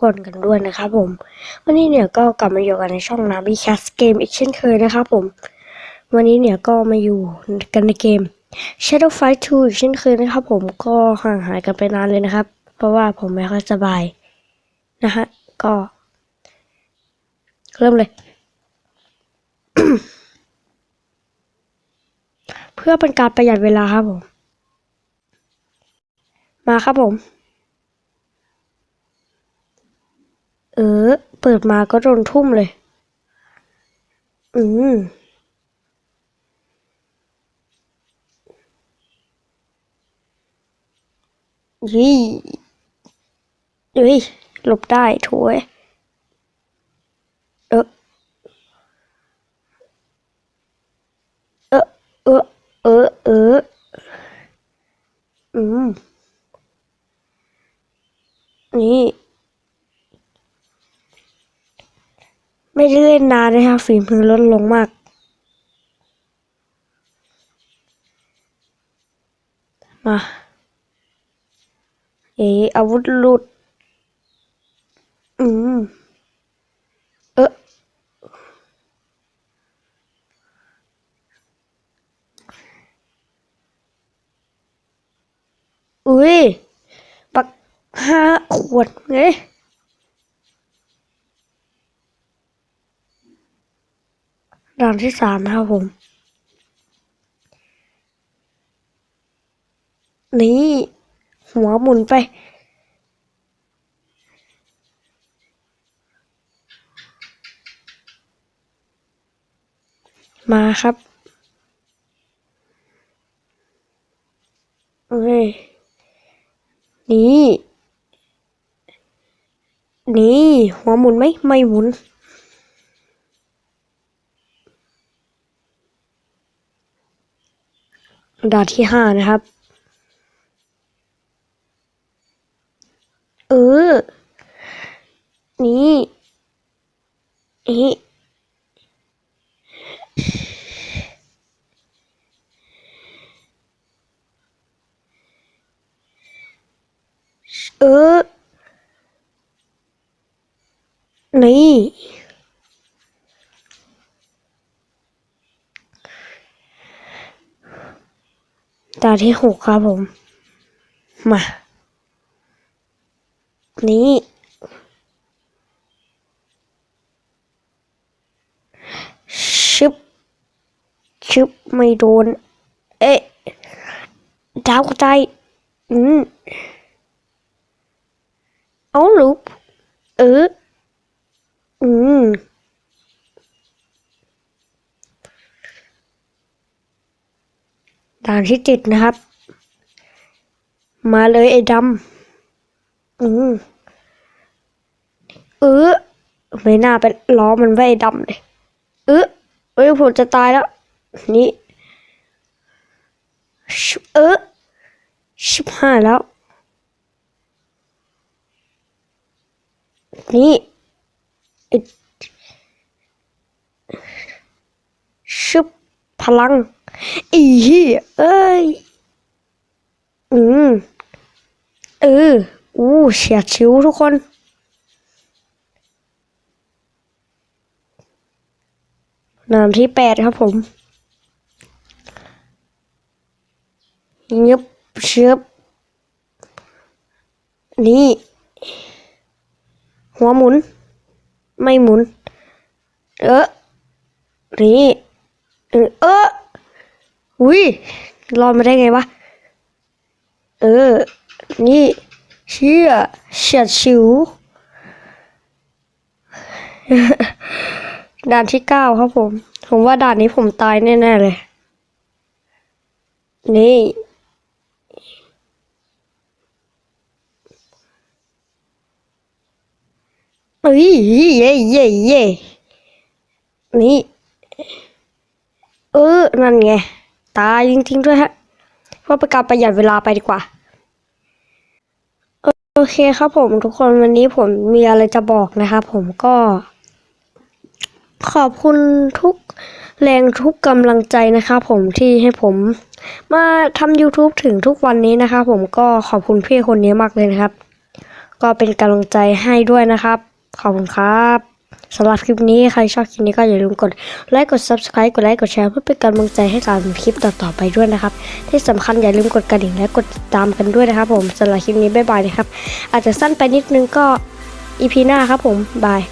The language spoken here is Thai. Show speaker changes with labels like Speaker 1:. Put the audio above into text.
Speaker 1: คนกันด้วยนะครับผม วันนี้เนี่ยก็กลับมาอยู่กันในช่องนาบีแคสเกมอีกเช่นเคยนะครับผม วันนี้เนี่ยก็มาอยู่กันในเกม Shadow Fight 2อีกเช่นเคยนะครับผมก็ห่างหายกันไปนานเลยนะครับ เพราะว่าผมไม่ค่อยสบายนะฮะก็ เริ่มเลย เพื่อเป็นการประหยัดเวลาครับผม มาครับผม เออ เปิดมาก็โดนทุ่มเลย อืมยี่เฮ้ยหลบได้โถยเออเออเออเออเอออืม นี่ ไม่ได้เล่นนานนะครับฝีมือลดลงมาก มา เอออาวุธหลุด อืม เอออุ้ย ปักห้าขวดไง ด่านที่สามนะครับผม นี่ หัวหมุนไป มาครับเอ้ยนี่ นี่ หัวหมุนไหม ไม่หมุน ด่านที่ห้านะครับ เออ นี่นี่เออ นี่ ตาที่หกครับผม มา นี่ชึบชึบไม่โดน เอ๊ะดาวกระจายอืมเอาลูกเอออืม ด่านที่เจ็ดนะครับ มาเลยไอ้ดำอืมเออไม่น่าไปล้อมันไว้ไอ้ดำเลยเออเอ้ยผมจะตายแล้ว นี่เออชิบหายแล้ว นี่ไอ้ชุบพลัง อีเหี้ยเอ้ย อืมเออ อู้เฉียดชิวทุกคน นามที่แปดครับผมเงียบเชือบนี่ หัวหมุน ไม่หมุน เออนี่เออ อุ้ยรอดมาได้ไงวะ เออ นี่ เชี่ยเฉียดชิว ด่านที่เก้าครับผม ผมว่าด่านนี้ผมตายแน่ๆเลย นี่เอ้ยเย่เย่เย่นี่ เออ นั่นไง ตายจริงๆด้วยฮะเพื่อเป็นการประหยัดเวลาไปดีกว่า โอเคครับผมทุกคนวันนี้ผมมีอะไรจะบอกนะครับผมก็ ขอบคุณทุกแรงทุกกำลังใจนะครับผมที่ให้ผมมาทำ YouTube ถึงทุกวันนี้นะครับผมก็ขอบคุณพี่คนนี้มากเลยนะครับ ก็เป็นกำลังใจให้ด้วยนะครับ ขอบคุณครับ สำหรับคลิปนี้ใครชอบคลิปนี้ก็อย่าลืมกดไลค์กด subscribe กดไลค์กดแชร์เพื่อเป็นกำลังใจให้กับคลิปต่อๆไปด้วยนะครับ ที่สำคัญอย่าลืมกดกระดิ่งและกดติดตามกันด้วยนะครับ ผมสำหรับคลิปนี้บ๊ายบายนะครับ อาจจะสั้นไปนิดนึงก็อีพีหน้าครับผมบาย